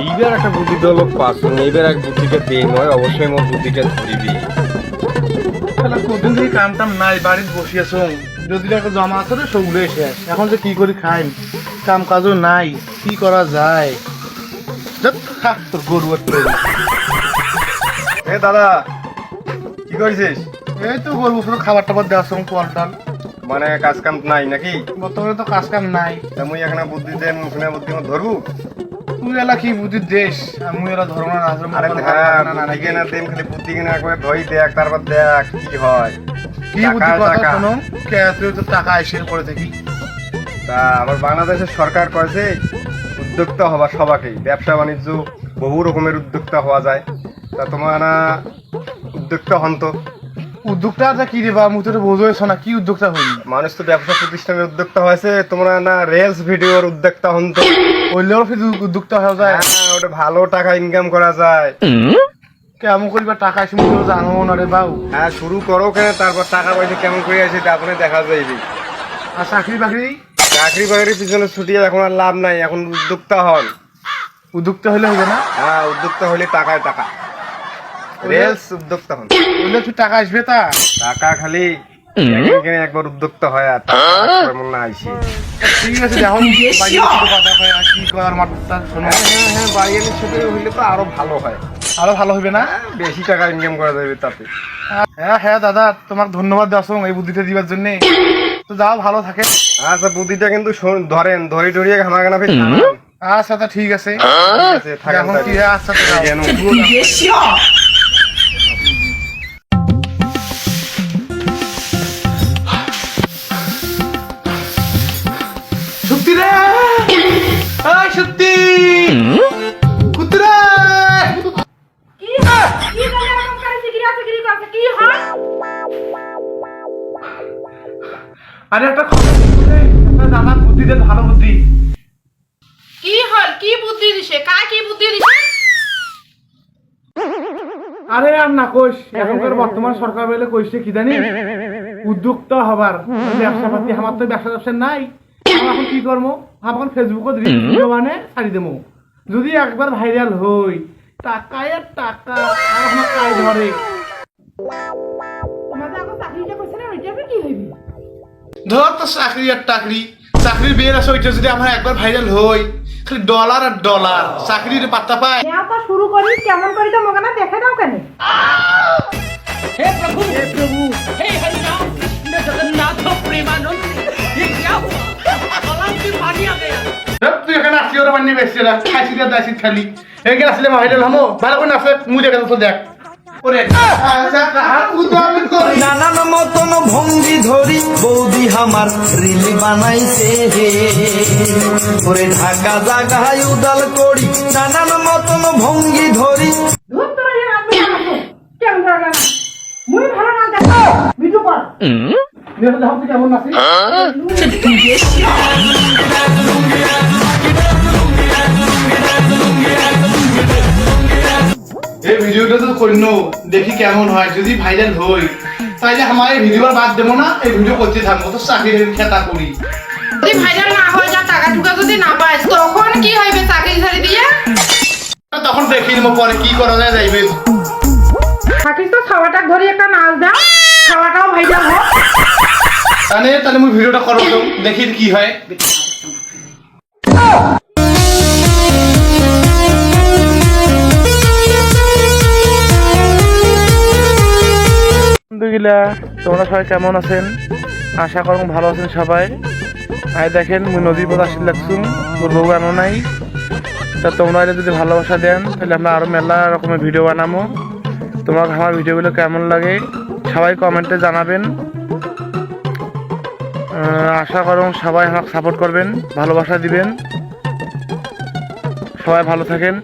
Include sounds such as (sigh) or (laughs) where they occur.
এইবার একটা বুদ্ধি দল পাসুন এইবার এক বুদ্ধিটা দে, নয় অবশ্যই মোর বুদ্ধিটা শালা কদিন থেকে কাম টাম নাই, বাড়িতে বসে আছো যদি একটা জমা আছে রে সবগুলো শেষ এখন যে কি করি খাই কাম কাজও নাই কি করা যায়? তোর গরু এ দাদা কি করছিস? এই তো গরু শুধু খাবার টাবার দেওয়ার সময় কল টল। মানে কাজ কাম নাই নাকি? বর্তমানে তো কাজ কাম নাই। তা মুই এখানে বুদ্ধি দেন মুখে বুদ্ধি মত ধরবু? তুই এলা কি বুঝির দেশ? আমি এলা ধর্ম না আশ্রম আরে হ্যাঁ না, দেন খালি বুদ্ধি কেনা ধই দেখ তারপর দেখ কি হয়। কি বুদ্ধি কথা। শোনো কে তুই তো টাকা আইসের করে থাকি। তা আমার বাংলাদেশের সরকার কয়েছে উদ্যোক্তা হওয়া সবাকেই। ব্যবসা বাণিজ্য বহু রকমের উদ্যোক্তা হওয়া যায়। তা তোমার উদ্যোক্তা হন তো। আছে কি রে বা? মুই তো বোঝোই না কি উদ্যোগটা হইনি মানুষ তো ব্যবসা প্রতিষ্ঠানের উদ্যোক্তা হয়েছে তোমরা না রিলস ভিডিওর উদ্যোক্তা হন তো। ওইলেও উদ্যোগটা হয়ে যায়। হ্যাঁ, ওটা ভালো টাকা ইনকাম করা যায়। কেমন করিবা টাকা আইসি মুই তো জানো না রে বাউ। হ্যাঁ শুরু করো কেন তারপর টাকা পয়সা কেমন করে আছে তারপরে দেখা যাইবে। আর চাকরি বাকরি? চাকরি বাকরির পিছনে ছুটিয়ে এখন আর লাভ নাই এখন উদ্যোক্তা হন। উদ্যোক্তা হইলে হবে না? হ্যাঁ উদ্যোক্তা হলে টাকায় টাকা। রিলস উদ্যোক্তা হন। ওইলে তুই টাকা আসবে তা। টাকা খালি কিনে একবার উদ্যোক্তা হয় আর টাকা তেমন না আইসি। ঠিক আছে এখন (laughs) বাইরে কথা আর কি করার মাঠটা শোনো। হ্যাঁ হ্যাঁ হ্যাঁ বাড়িয়ালির সাথে হইলে তো আরও ভালো হয়। আরও ভালো হবে না? হ্যাঁ, বেশি টাকা ইনকাম করা যাবে তাতে। হ্যাঁ হ্যাঁ দাদা তোমার ধন্যবাদ দাসং এই বুদ্ধিটা দিবার জন্য। তো যাও ভালো থাকে। আচ্ছা বুদ্ধিটা কিন্তু শোন- ধরেন ধরে ধরিয়ে ঘামা গানা ফেলে আচ্ছা তা ঠিক আছে। ঠিক আছে থাকেন এখন কি তাহলে। আচ্ছা আরে একটা খবর দাদা বুদ্ধি দে ভালো বুদ্ধি। কি হল? কি বুদ্ধি দিছে? কার কি বুদ্ধি দিছে? আরে আর না কইস এখনকার বর্তমান সরকার বলে কইছে কি জানি? উদ্যোক্তা হবার। ব্যবসা পাতি আমার তো ব্যবসা ব্যবসা নাই। এখন কি করব? আমার ফেসবুকত ভিডিও মানে ছাড়ি দেবো। যদি একবার ভাইরাল হই টাকায় টাকা আর আমার কাজ ধরে। ধর তো চাকরি আর টাকরি। চাকরির বিয়ের আছে ওইটা যদি আমার একবার ভাইরাল হই খালি ডলার আর ডলার চাকরির পাত্তা পায়। নেও তো শুরু করি, কেমন করি তো মোকে না দেখে দাও কেন? ধর, তুই এখানে আসি ওরা বানিয়ে বেসছে না খাইছি দিয়ে দাসি খালি। এখানে আসলে ভাইরাল হমো। ভালো করে নাচে মুই দেখে তো দেখ। নানান মতন ভঙ্গি ধরি বৌদি আমার রিল বানাইছে ওরে ঢাকা জাগায় উদাল করি নানান মতন ভঙ্গি ধরি। ধুর তোরা যে রাত বেলা আসো। কেমন করে ভিডিওটা তো করি নো দেখি কেমন হয় যদি ভাইরাল হই। তাইলে আমার এই ভিডিও বাদ দেবো না এই ভিডিও করতে থাকব তো চাকরির খেতা করি। যদি ভাইরাল না হয়ে যা টাকা টুকা যদি না পাস তখন কি হইবে চাকরি ছাড়ি দিয়ে? তখন দেখি নেব পরে কি করা যায় যাইবে। থাকিস তো খাওয়াটা ধরে একটা নাচ দাও খাওয়াটাও ভাইরাল হোক। তাহলে তাহলে মুই ভিডিওটা করো তো দেখি কি হয়। বন্ধুগুলা তোমরা সবাই কেমন আছেন? আশা করুন ভালো আছেন সবাই। আই দেখেন, মুই নদীর পথ আসি লাগছুম, মোর বউ আনো নাই। তা তোমরা এটা যদি ভালোবাসা দেন, তাহলে আমরা আরও মেলা রকমের ভিডিও বানাবো তোমার আমার ভিডিওগুলো কেমন লাগে, সবাই কমেন্টে জানাবেন। আশা করুন সবাই আমাকে সাপোর্ট করবেন, ভালোবাসা দিবেন। সবাই ভালো থাকেন।